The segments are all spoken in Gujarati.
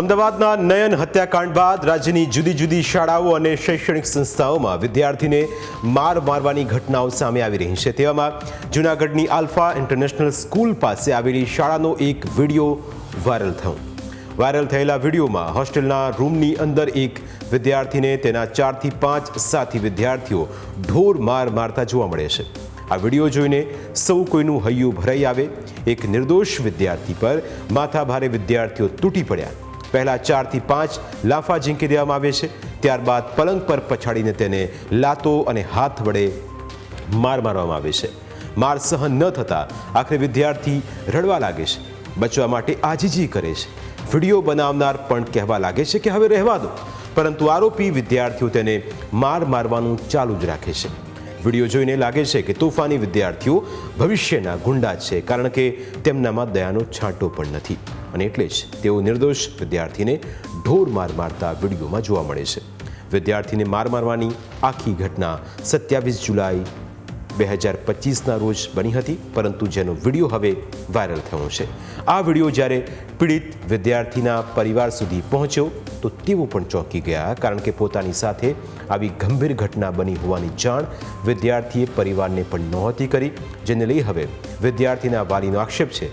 અમદાવાદના નયન હત્યાકાંડ બાદ રાજ્યની જુદી જુદી શાળાઓ અને શૈક્ષણિક સંસ્થાઓમાં વિદ્યાર્થીને માર મારવાની ઘટનાઓ સામે આવી રહી છે. તેવામાં જૂનાગઢની આલ્ફા ઇન્ટરનેશનલ સ્કૂલ પાસે આવેલી શાળાનો એક વીડિયો વાયરલ થયો. વાયરલ થયેલા વિડીયોમાં હોસ્ટેલના રૂમની અંદર એક વિદ્યાર્થીને તેના ચારથી પાંચ સાથી વિદ્યાર્થીઓ ઢોર માર મારતા જોવા મળે છે. આ વીડિયો જોઈને સૌ કોઈનું હૈયું ભરાઈ આવે. એક નિર્દોષ વિદ્યાર્થી પર માથાભારે વિદ્યાર્થીઓ તૂટી પડ્યા. પહેલા ચારથી પાંચ લાફા ઝીંકી દેવામાં આવે છે, ત્યારબાદ પલંગ પર પછાડીને તેને લાતો અને હાથ વડે માર મારવામાં આવે છે. માર સહન ન થતાં આખરે વિદ્યાર્થી રડવા લાગે છે, બચવા માટે આજીજી કરે છે. વીડિયો બનાવનાર પણ કહેવા લાગે છે કે હવે રહેવા દો, પરંતુ આરોપી વિદ્યાર્થીઓ તેને માર મારવાનું ચાલુ જ રાખે છે. વીડિયો જોઈને લાગે છે કે તોફાની વિદ્યાર્થીઓ ભવિષ્યના ગુંડા છે, કારણ કે તેમનામાં દયાનો છાંટો પણ નથી. અને એટલે જ તેઓ નિર્દોષ વિદ્યાર્થીને ઢોર માર મારતા વિડીયોમાં જોવા મળે છે. વિદ્યાર્થીને માર મારવાની આખી ઘટના સત્યાવીસ જુલાઈ બે હજાર પચીસના રોજ બની હતી, પરંતુ જેનો વીડિયો હવે વાયરલ થયો છે. આ વીડિયો જ્યારે પીડિત વિદ્યાર્થીના પરિવાર સુધી પહોંચ્યો, તો તેઓ પણ ચોંકી ગયા, કારણ કે પોતાની સાથે આવી ગંભીર ઘટના બની હોવાની જાણ વિદ્યાર્થીએ પરિવારને પણ નહોતી કરી, જેને લઈ હવે વિદ્યાર્થીના વાલીનો આક્ષેપ છે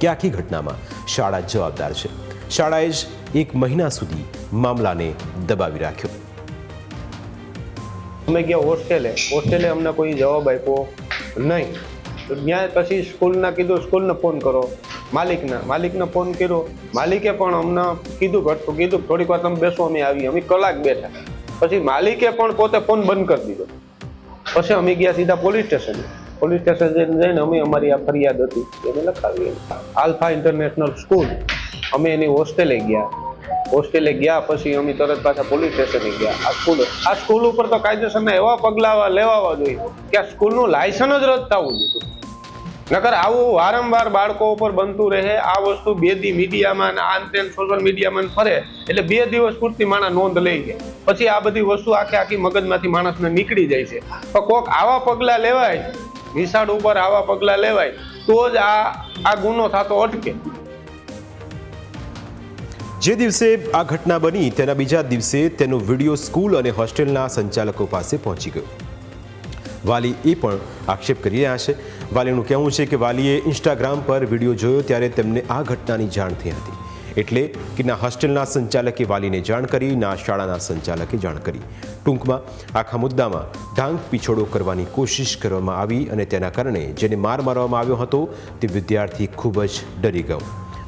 કે ઘટનામાં શાળા જવાબદાર છે. શાળાએ જ એક મહિના સુધી મામલાને દબાવી રાખ્યો. અમે ગયા હોસ્ટેલે. હોસ્ટેલે અમને કોઈ જવાબ આપ્યો નહીં. તો ત્યાં પછી સ્કૂલના કીધું, સ્કૂલને ફોન કરો. માલિકને. માલિકને ફોન કર્યો. માલિકે પણ અમને કીધું ઘટતું કીધું, થોડીક વાર તમે બેસો, અમે આવી અમે કલાક બેઠા. પછી માલિકે પણ પોતે ફોન બંધ કરી દીધો. પછી અમે ગયા સીધા પોલીસ સ્ટેશન. પોલીસ સ્ટેશન જઈને જઈને અમે અમારી આ ફરિયાદ હતી. એને લખાવી આલ્ફા ઇન્ટરનેશનલ સ્કૂલ. અમે એની હોસ્ટેલે ગયા. હોસ્ટેલે ગયા પછી અમે તરત પાછા પોલીસ સ્ટેશને ગયા. આ સ્કૂલ આ સ્કૂલ ઉપર તો કાયદેસરના એવા પગલાં લેવાવા જોઈએ કે આ સ્કૂલનું લાયસન્સ જ રદ થવું જોઈએ. નકર આવું વારંવાર બાળકો ઉપર બનતું રહે, આ વસ્તુ બે દી મીડિયામાં આન તેન સોશિયલ મીડિયામાં ફરે, એટલે બે દિવસ પૂરતી માણસ નોંધ લઈ જાય પછી આ બધી વસ્તુ આખે આખી મગજમાંથી માણસને નીકળી જાય છે. તો કોક આવા પગલાં લેવાય નિશાળ ઉપર આવા પગલાં લેવાય, તો જ આ આ ગુનો થતો અટકે. જે દિવસે આ ઘટના બની, તેના બીજા દિવસે તેનો વીડિયો સ્કૂલ અને હોસ્ટેલના સંચાલકો પાસે પહોંચી ગયો. વાલી એ પણ આક્ષેપ કરી રહ્યા છે. વાલીનું કહેવું છે કે વાલીએ ઇન્સ્ટાગ્રામ પર વીડિયો જોયો ત્યારે તેમને આ ઘટનાની જાણ થઈ હતી. એટલે કે ના હોસ્ટેલના સંચાલકે વાલીને જાણ કરી, ના શાળાના સંચાલકે જાણ કરી. ટૂંકમાં, આખા મુદ્દામાં ઢાંગ પીછોડો કરવાની કોશિશ કરવામાં આવી અને તેના કારણે જેને માર મારવામાં આવ્યો હતો, તે વિદ્યાર્થી ખૂબ જ ડરી ગયો.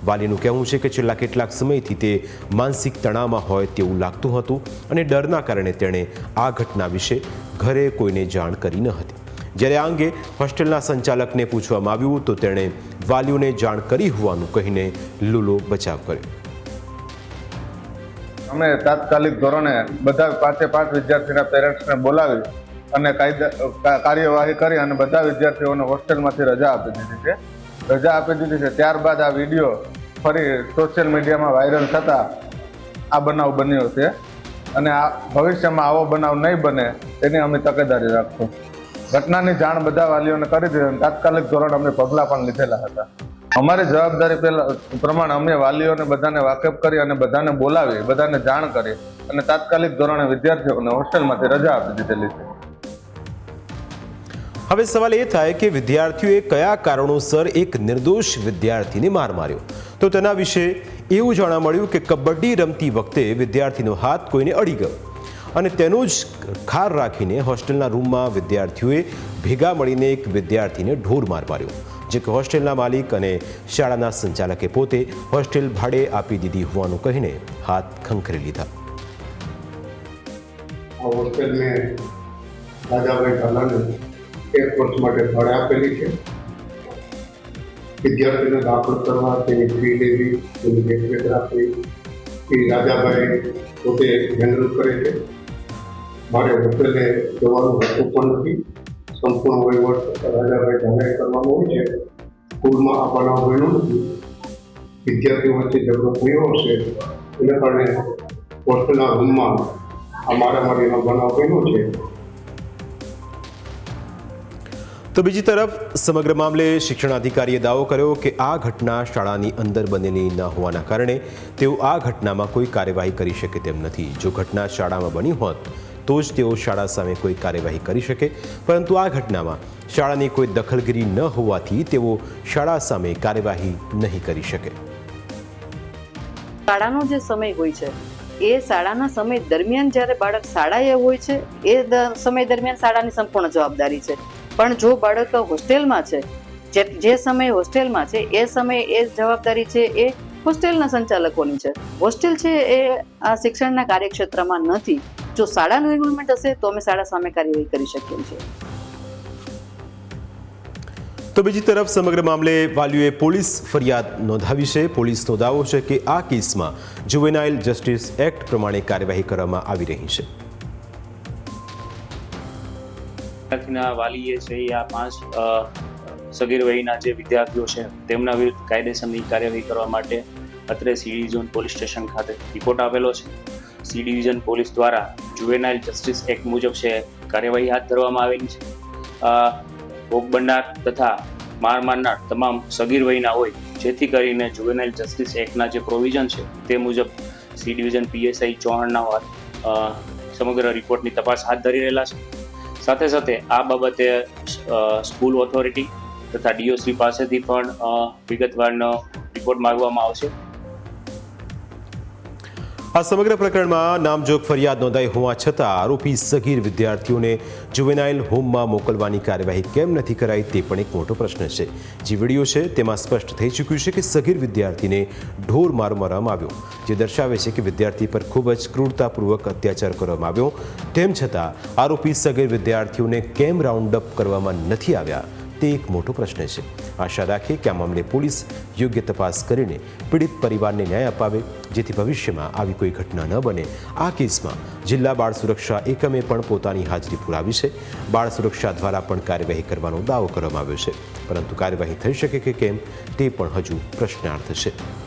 વાલીનું કહેવું છે કે છેલ્લા કેટલાક સમયથી તે માનસિક તણાવમાં હોય તેવું લાગતું હતું અને ડરના કારણે તેણે આ ઘટના વિશે ઘરે કોઈને જાણ કરી ન હતી. જ્યારે આ અંગે હોસ્ટેલના સંચાલકને પૂછવામાં આવ્યું તો તેણે વાલીઓને જાણ કરી હોવાનું કહીને લૂલો બચાવ કર્યો. અમે તાત્કાલિક ધોરણે બધા પાંચે પાંચ વિદ્યાર્થીના પેરેન્ટ્સને બોલાવી અને કાયદા કાર્યવાહી કરી અને બધા વિદ્યાર્થીઓને હોસ્ટેલમાંથી રજા આપી દીધી છે. રજા આપી દીધી છે ત્યારબાદ આ વીડિયો ફરી સોશિયલ મીડિયામાં વાયરલ થતાં આ બનાવ બન્યો છે. અને આ ભવિષ્યમાં આવો બનાવ નહીં બને એની અમે તકેદારી રાખશું. ઘટનાની જાણ બધા વાલીઓને કરી દીધી અને તાત્કાલિક ધોરણ અમે પગલાં પણ લીધેલા હતા. અમારી જવાબદારી પહેલા, પ્રમાણે અમે વાલીઓને બધાને વાકેફ કરી અને બધાને બોલાવી, બધાને જાણ કરી અને તાત્કાલિક ધોરણે વિદ્યાર્થીઓને હોસ્ટેલમાંથી રજા આપી દીધેલી છે. હવે સવાલ એ થાય કે વિદ્યાર્થીઓએ કયા કારણોસર એક નિર્દોષ વિદ્યાર્થીને માર માર્યો? તો તેના વિશે એવું જાણવા મળ્યું કે કબડ્ડી રમતી વખતે વિદ્યાર્થીનો હાથ કોઈને અડી ગયો. અને તેનો જ ખાર રાખીને હોસ્ટેલના રૂમમાં વિદ્યાર્થીઓએ ભેગા મળીને એક વિદ્યાર્થીને ઢોર માર માર્યો જે કે હોસ્ટેલના માલિક અને શાળાના સંચાલકે પોતે હોસ્ટેલ ભાડે આપી દીધી હોવાનું કહીને હાથ ખંખરી લીધા. વિદ્યાર્થીને દાખલ કરવા તેની ફી લેવી, તેની દેખરેખ રાખવી, એ રાજાભાઈ પોતે હેન્ડલ કરે છે. મારે હોટેલે જવાનું હતું પણ નથી. સંપૂર્ણ વહીવટ રાજાભાઈ ધામે કરવાનો હોય છે. સ્કૂલમાં આ બનાવ બન્યો નથી. વિદ્યાર્થીઓ વચ્ચે ઝઘડો થયો હશે, એના કારણે હોસ્ટેલના રૂમમાં આ મારામારીનો બનાવ બન્યો છે. તો બીજી તરફ, સમગ્ર મામલે શિક્ષણાધિકારીએ દાવો કર્યો કે આ ઘટના શાળાની અંદર બનેલી ન હોવાના કારણે તેઓ આ ઘટનામાં કોઈ કાર્યવાહી કરી શકે તેમ નથી. જો ઘટના શાળામાં બની હોત તો જ તેઓ શાળા સામે કોઈ કાર્યવાહી કરી શકે. પરંતુ આ ઘટનામાં શાળાની કોઈ દખલગીરી ન હોવાથી તેઓ શાળા સામે કાર્યવાહી નહીં કરી શકે. શાળાનો જે સમય હોય છે, એ શાળાના સમય દરમિયાન જ્યારે બાળક શાળાએ હોય છે, એ સમય દરમિયાન શાળાની સંપૂર્ણ જવાબદારી છે. પણ જો બાળક હોસ્ટેલમાં છે જે સમયે હોસ્ટેલમાં છે, એ સમયે એ જવાબદારી છે એ હોસ્ટેલના સંચાલકોની છે. હોસ્ટેલ છે એ આ શિક્ષણના કાર્યક્ષેત્રમાં નથી. જો શાળાનું ઇન્વોલ્વમેન્ટ હશે તો અમે શાળા સામે કાર્યવાહી કરી શકીએ છીએ. તો બીજી તરફ સમગ્ર મામલે વાલીઓએ પોલીસ ફરિયાદ નોંધાવી છે. પોલીસનો દાવો છે કે આ કેસમાં જુવેનાઇલ જસ્ટિસ એક્ટ પ્રમાણે કાર્યવાહી કરવામાં આવી રહી છે. વિદ્યાર્થીના વાલીએ છે આ પાંચ સગીર વયના જે વિદ્યાર્થીઓ છે તેમના વિરુદ્ધ કાયદેસરની કાર્યવાહી કરવા માટે અત્રે સીડી ઝોન પોલીસ સ્ટેશન ખાતે રિપોર્ટ આપેલો છે. સી ડિવિઝન પોલીસ દ્વારા જુવેનાઇલ જસ્ટિસ એક્ટ મુજબ છે કાર્યવાહી હાથ ધરવામાં આવેલી છે. ભોગ બનનાર તથા માર મારનાર તમામ સગીર વયના હોય, જેથી કરીને જુવેનાઇલ જસ્ટિસ એક્ટના જે પ્રોવિઝન છે તે મુજબ સી ડિવિઝન પીએસઆઈ ચૌહાણના હાથ સમગ્ર રિપોર્ટની તપાસ હાથ ધરી રહેલા છે. સાથે સાથે આ બાબતે સ્કૂલ ઓથોરિટી તથા ડીઓસી પાસેથી પણ વિગતવારનો રિપોર્ટ માગવામાં આવશે. આ સમગ્ર પ્રકરણમાં નામજોગ ફરિયાદ નોંધાઈ હોવા છતાં આરોપી સગીર વિદ્યાર્થીઓને જુવેનાઇલ હોમમાં મોકલવાની કાર્યવાહી કેમ નથી કરાઈ તે પણ એક મોટો પ્રશ્ન છે. જે વીડિયો છે તેમાં સ્પષ્ટ થઈ ચૂક્યું છે કે સગીર વિદ્યાર્થીને ઢોર માર મારવામાં આવ્યો. જે દર્શાવે છે કે વિદ્યાર્થી પર ખૂબ જ ક્રૂરતાપૂર્વક અત્યાચાર કરવામાં આવ્યો. તેમ છતાં આરોપી સગીર વિદ્યાર્થીઓને કેમ રાઉન્ડ અપ કરવામાં નથી આવ્યા? તે એક મોટો પ્રશ્ન છે. આશા રાખીએ કે આ મામલે પોલીસ યોગ્ય તપાસ કરીને પીડિત પરિવારને ન્યાય અપાવે, જેથી ભવિષ્યમાં આવી કોઈ ઘટના ન બને. આ કેસમાં જિલ્લા બાળ સુરક્ષા એકમે પણ પોતાની હાજરી પુરાવી છે. બાળ સુરક્ષા દ્વારા પણ કાર્યવાહી કરવાનો દાવો કરવામાં આવ્યો છે. પરંતુ કાર્યવાહી થઈ શકે કે કેમ, તે પણ હજુ પ્રશ્નાર્થ છે.